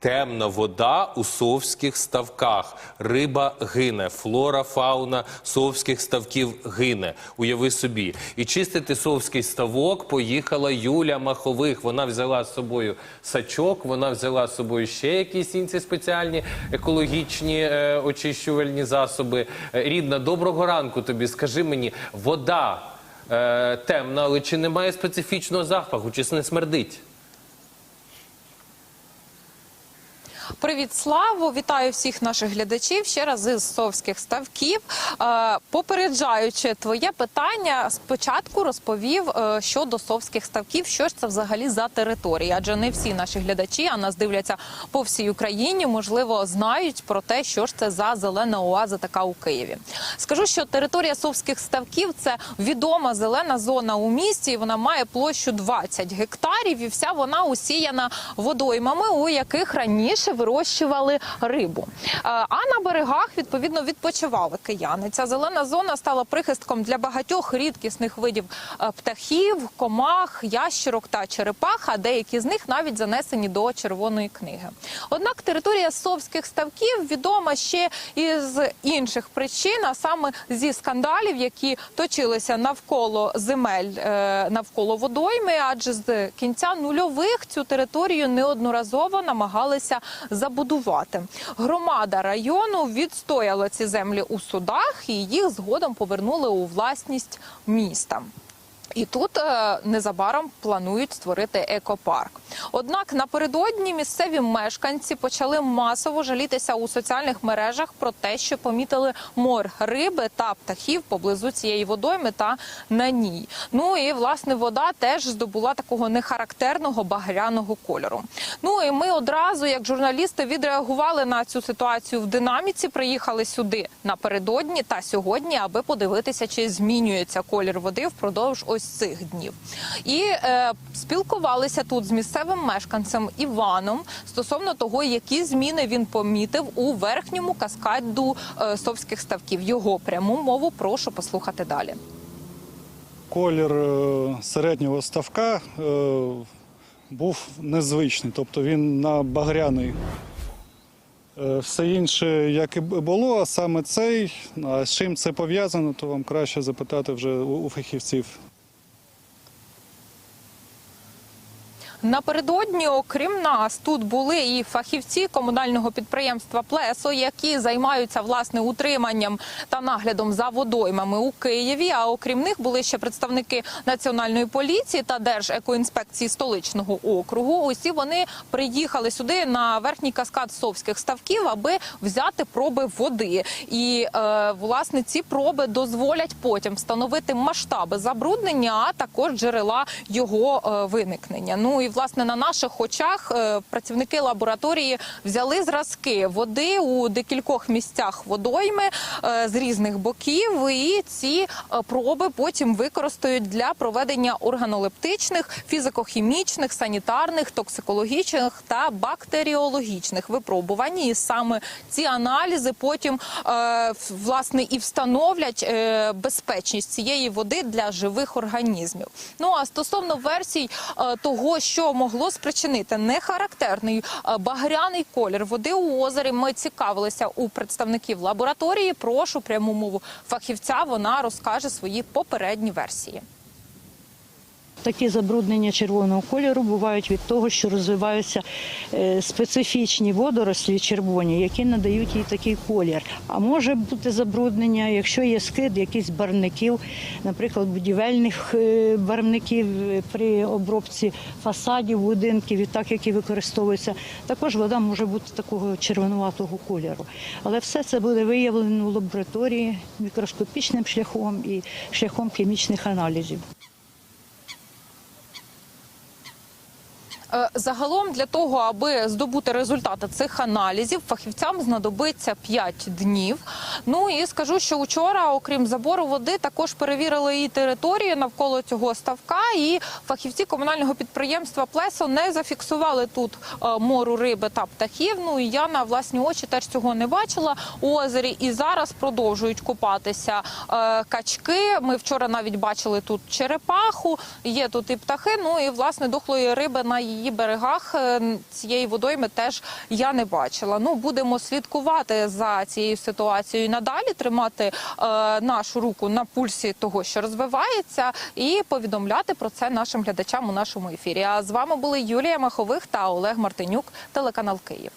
Темна вода у совських ставках. Риба гине, флора, фауна совських ставків гине. Уяви собі. І чистити совський ставок поїхала Юля Махових. Вона взяла з собою сачок, вона взяла з собою ще якісь інші спеціальні екологічні е, очищувальні засоби. Е, Рідна, доброго ранку тобі. Скажи мені, вода е, темна, але чи немає специфічного запаху, чи не смердить? Привіт, Славу! Вітаю всіх наших глядачів ще раз із совських ставків. Е, Попереджаючи твоє питання, спочатку розповів е, щодо совських ставків, що ж це взагалі за територія. Адже не всі наші глядачі, а нас дивляться по всій Україні, можливо, знають про те, що ж це за зелена оаза така у Києві. Скажу, що територія совських ставків це відома зелена зона у місті. і Вона має площу 20 гектарів, і вся вона усіяна водоймами, у яких раніше вирощували рибу. Е, А на берегах відповідно відпочивали кияни. Ця зелена зона стала прихистком для багатьох рідкісних видів е, птахів, комах, ящерок та черепах. А деякі з них навіть занесені до червоної книги. Однак територія совських ставків відома ще із інших причин, а саме зі скандалів, які точилися навколо земель, е, навколо водойми, адже з кінця нульових цю територію неодноразово намагалися забудувати. Громада району відстояла ці землі у судах і їх згодом повернули у власність міста. І тут е, незабаром планують створити екопарк. Однак напередодні місцеві мешканці почали масово жалітися у соціальних мережах про те, що помітили мор риби та птахів поблизу цієї водойми та на ній. Ну і власне вода теж здобула такого нехарактерного багряного кольору. Ну і ми одразу, як журналісти, відреагували на цю ситуацію в динаміці. Приїхали сюди напередодні та сьогодні, аби подивитися, чи змінюється колір води впродовж ось цих днів. І е, спілкувалися тут з місцевим мешканцем Іваном стосовно того, які зміни він помітив у верхньому каскаду е, совських ставків. Його пряму мову прошу послухати далі. Колір е, середнього ставка е, був незвичний, тобто він на багряний. Е, Все інше, як і було, а саме цей, а з чим це пов'язано, то вам краще запитати вже у у фахівців. Напередодні, окрім нас, тут були і фахівці комунального підприємства Плесо, які займаються власне утриманням та наглядом за водоймами у Києві. А окрім них були ще представники національної поліції та Держекоінспекції столичного округу. Усі вони приїхали сюди на верхній каскад совських ставків, аби взяти проби води. І е, власне ці проби дозволять потім встановити масштаби забруднення, а також джерела його е, виникнення. Ну і власне на наших очах е, працівники лабораторії взяли зразки води у декількох місцях водойми е, з різних боків. І ці е, проби потім використають для проведення органолептичних, фізико-хімічних, санітарних, токсикологічних та бактеріологічних випробувань. І саме ці аналізи потім власне і встановлять безпечність цієї води для живих організмів. Ну а стосовно версій того, що могло спричинити нехарактерний е, багряний колір води у озері, ми цікавилися у представників лабораторії. Прошу пряму мову фахівця. Вона розкаже свої попередні версії. Такі забруднення червоного кольору бувають від того, що розвиваються е, специфічні водорослі червоні, які надають їй такий колір. А може бути забруднення, якщо є скид якихось барвників, наприклад, будівельних е, барвників е, при обробці фасадів, будинків і так, які використовуються. Також вода може бути такого червонуватого кольору. Але все це буде виявлено в лабораторії мікроскопічним шляхом і шляхом хімічних аналізів. Загалом для того, аби здобути результати цих аналізів, фахівцям знадобиться 5 днів. Ну і скажу, що вчора, окрім забору води, також перевірили і територію навколо цього ставка. І фахівці комунального підприємства Плесо не зафіксували тут е, мору риби та птахів. Ну і я на власні очі теж цього не бачила у озері. І зараз продовжують купатися е, качки. Ми вчора навіть бачили тут черепаху, є тут і птахи. Ну і власне дохлої риби на її її берегах е, цієї водойми теж я не бачила. Ну будемо слідкувати за цією ситуацією надалі, тримати е, нашу руку на пульсі того, що розвивається, і повідомляти про це нашим глядачам у нашому ефірі. А з вами були Юлія Махових та Олег Мартинюк, телеканал Київ.